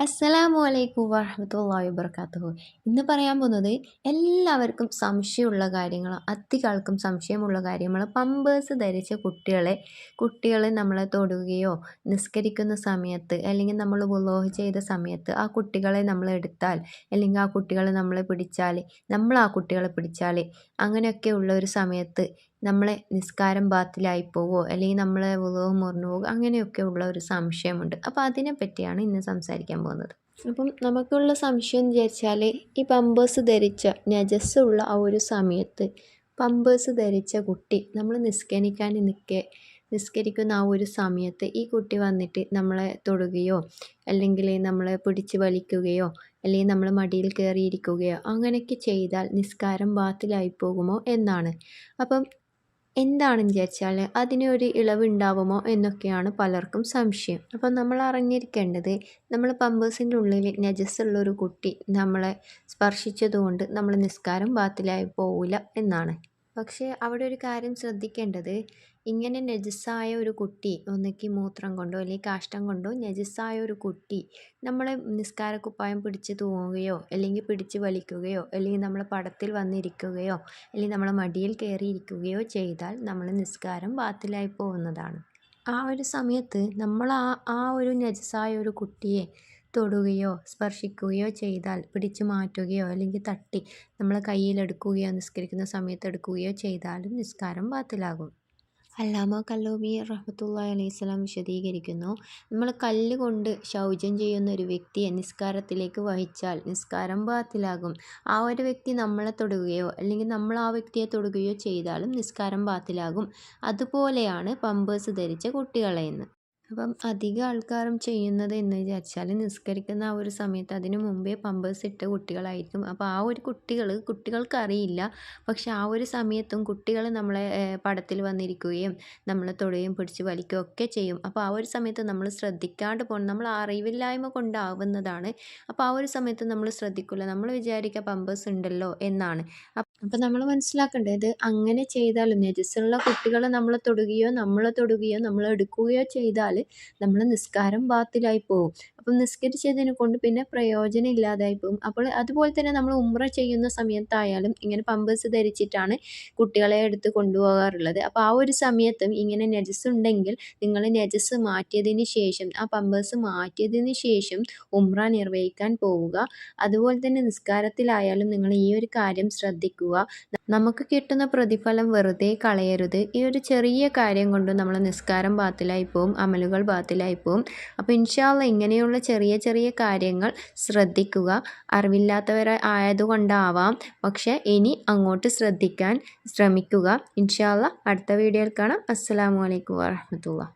അസ്സലാമു അലൈക്കും വറഹമത്തല്ലാഹി വബർക്കാത്തു ഇന്ന് പറയാൻ പോകുന്നത് എല്ലാവർക്കും സംശയമുള്ള കാര്യങ്ങൾ അധികം ആൾക്കും സംശയമുള്ള കാര്യങ്ങൾ പമ്പേഴ്സ് ധരിച്ച കുട്ടികളെ കുട്ടികളെ നമ്മളെ തൊടുകയോ നിസ്കരിക്കുന്ന സമയത്ത് അല്ലെങ്കിൽ നമ്മൾ ബുലോഹ് ചെയ്ത സമയത്ത് ആ കുട്ടികളെ നമ്മൾ എടുത്താൽ അല്ലെങ്കിൽ ആ കുട്ടികളെ നമ്മളെ പിടിച്ചാൽ നമ്മൾ ആ കുട്ടികളെ പിടിച്ചാൽ അങ്ങനെയൊക്കെ ഉള്ള ഒരു സമയത്ത് നമ്മളെ നിസ്കാരം ബാത്തിലായി പോവോ അല്ലെങ്കിൽ നമ്മളെ വിളവ് മുറിഞ്ഞു പോകുമോ അങ്ങനെയൊക്കെ ഉള്ള ഒരു സംശയമുണ്ട്. അപ്പോൾ അതിനെ പറ്റിയാണ് ഇന്ന് സംസാരിക്കാൻ പോകുന്നത്. അപ്പം നമുക്കുള്ള സംശയം എന്ന് വിചാരിച്ചാൽ ഈ പമ്പേഴ്സ് ധരിച്ച നജസ് ഉള്ള ആ ഒരു സമയത്ത് പമ്പേഴ്സ് ധരിച്ച കുട്ടി നമ്മൾ നിസ്കരിക്കാൻ നിൽക്കെ നിസ്കരിക്കുന്ന ആ ഒരു സമയത്ത് ഈ കുട്ടി വന്നിട്ട് നമ്മളെ തൊടുകയോ അല്ലെങ്കിൽ നമ്മളെ പിടിച്ച് വലിക്കുകയോ അല്ലെങ്കിൽ നമ്മൾ മടിയിൽ കയറിയിരിക്കുകയോ അങ്ങനെയൊക്കെ ചെയ്താൽ നിസ്കാരം ബാത്തിലായി പോകുമോ എന്നാണ്. അപ്പം എന്താണെന്ന് വിചാരിച്ചാൽ അതിനൊരു ഇളവുണ്ടാവുമോ എന്നൊക്കെയാണ് പലർക്കും സംശയം. അപ്പോൾ നമ്മൾ അറിഞ്ഞിരിക്കേണ്ടത് നമ്മൾ പമ്പേഴ്സിന്റെ ഉള്ളിൽ നജസ്സുള്ളൊരു കുട്ടി നമ്മളെ സ്പർശിച്ചതുകൊണ്ട് നമ്മൾ നിസ്കാരം ബാത്തിലായി പോവില്ല എന്നാണ്. പക്ഷേ അവിടെ ഒരു കാര്യം ശ്രദ്ധിക്കേണ്ടത്. ഇങ്ങനെ നജസ്സായ ഒരു കുട്ടി ഒന്നിക്ക് മൂത്രം കൊണ്ടോ അല്ലെങ്കിൽ കാഷ്ടം കൊണ്ടോ നജസ്സായ ഒരു കുട്ടി നമ്മളെ നിസ്കാരക്കുപ്പായം പിടിച്ച് തൂങ്ങുകയോ അല്ലെങ്കിൽ പിടിച്ച് വലിക്കുകയോ അല്ലെങ്കിൽ നമ്മളെ പടത്തിൽ വന്നിരിക്കുകയോ അല്ലെങ്കിൽ നമ്മളെ മടിയിൽ കയറിയിരിക്കുകയോ ചെയ്താൽ നമ്മൾ നിസ്കാരം ബാത്തിലായി പോകുന്നതാണ്. ആ ഒരു സമയത്ത് നമ്മൾ ആ ആ ഒരു നജസ്സായ ഒരു കുട്ടിയെ തൊടുകയോ സ്പർശിക്കുകയോ ചെയ്താൽ പിടിച്ചു മാറ്റുകയോ അല്ലെങ്കിൽ തട്ടി നമ്മളെ കയ്യിലെടുക്കുകയോ നിസ്കരിക്കുന്ന സമയത്ത് എടുക്കുകയോ ചെയ്താലും നിസ്കാരം ബാത്തിലാകും. അല്ലാമ കല്ലോബി റഹ്മത്തുള്ള അലൈഹി സ്വലാം വിശദീകരിക്കുന്നു നമ്മൾ കല്ല് കൊണ്ട് ശൗചം ചെയ്യുന്ന ഒരു വ്യക്തിയെ നിസ്കാരത്തിലേക്ക് വഹിച്ചാൽ നിസ്കാരം ബാത്തിലാകും. ആ ഒരു വ്യക്തി നമ്മളെ തൊടുകയോ അല്ലെങ്കിൽ നമ്മൾ ആ വ്യക്തിയെ തൊടുകയോ ചെയ്താലും നിസ്കാരം ബാത്തിലാകും. അതുപോലെയാണ് പമ്പേഴ്സ് ധരിച്ച കുട്ടികളെ എന്ന് അപ്പം അധികം ആൾക്കാരും ചെയ്യുന്നത് എന്ന് വിചാരിച്ചാൽ നിസ്കരിക്കുന്ന ആ ഒരു സമയത്ത് അതിന് മുമ്പേ പമ്പേഴ്സ് ഇട്ട കുട്ടികളായിരിക്കും. അപ്പോൾ ആ ഒരു കുട്ടികൾ കുട്ടികൾക്കറിയില്ല. പക്ഷെ ആ ഒരു സമയത്തും കുട്ടികൾ നമ്മളെ പടത്തിൽ വന്നിരിക്കുകയും നമ്മളെ തൊടുകയും പിടിച്ച് വലിക്കുകയും ഒക്കെ ചെയ്യും. അപ്പോൾ ആ ഒരു സമയത്ത് നമ്മൾ ശ്രദ്ധിക്കാണ്ട് പോകണം നമ്മൾ അറിവില്ലായ്മ കൊണ്ടാവുന്നതാണ്. അപ്പോൾ ആ ഒരു സമയത്ത് നമ്മൾ ശ്രദ്ധിക്കില്ല നമ്മൾ വിചാരിക്കുക പമ്പേഴ്സ് ഉണ്ടല്ലോ എന്നാണ്. അപ്പം നമ്മൾ മനസ്സിലാക്കേണ്ടത് അങ്ങനെ ചെയ്താലും നജസ്സുള്ള കുട്ടികളെ നമ്മളെ തൊടുകയോ നമ്മളെ തൊടുകയോ നമ്മൾ എടുക്കുകയോ ചെയ്താൽ നമ്മൾ നിസ്കാരം ബാത്തിലായി പോകും അപ്പം നിസ്കരിച്ചതിനെ കൊണ്ട് പിന്നെ പ്രയോജനം ഇല്ലാതായി പോകും. അപ്പോൾ അതുപോലെ തന്നെ നമ്മൾ ഉമ്ര ചെയ്യുന്ന സമയത്തായാലും ഇങ്ങനെ പമ്പേഴ്സ് ധരിച്ചിട്ടാണ് കുട്ടികളെ എടുത്ത് കൊണ്ടുപോകാറുള്ളത്. അപ്പോൾ ആ ഒരു സമയത്തും ഇങ്ങനെ നജസ് ഉണ്ടെങ്കിൽ നിങ്ങൾ നജസ് മാറ്റിയതിന് ശേഷം ആ പമ്പേഴ്സ് മാറ്റിയതിന് ശേഷം ഉമ്ര നിർവഹിക്കാൻ പോവുക. അതുപോലെ തന്നെ നിസ്കാരത്തിലായാലും നിങ്ങൾ ഈ ഒരു കാര്യം ശ്രദ്ധിക്കുക. നമുക്ക് കിട്ടുന്ന പ്രതിഫലം വെറുതെ കളയരുത്. ഈ ഒരു ചെറിയ കാര്യം കൊണ്ട് നമ്മൾ നിസ്കാരം ബാത്തിലായി പോവും അമലുകൾ ബാത്തിലായി പോവും. അപ്പോൾ ഇൻഷാല്ല ഇങ്ങനെയുള്ള ചെറിയ ചെറിയ കാര്യങ്ങൾ ശ്രദ്ധിക്കുക. അറിവില്ലാത്തവർ ആയതുകൊണ്ടാവാം. പക്ഷേ ഇനി അങ്ങോട്ട് ശ്രദ്ധിക്കാൻ ശ്രമിക്കുക. ഇൻഷാല്ല അടുത്ത വീഡിയോയിൽ കാണാം. അസ്സാം വലൈക്കും വാഹമത്തുള്ള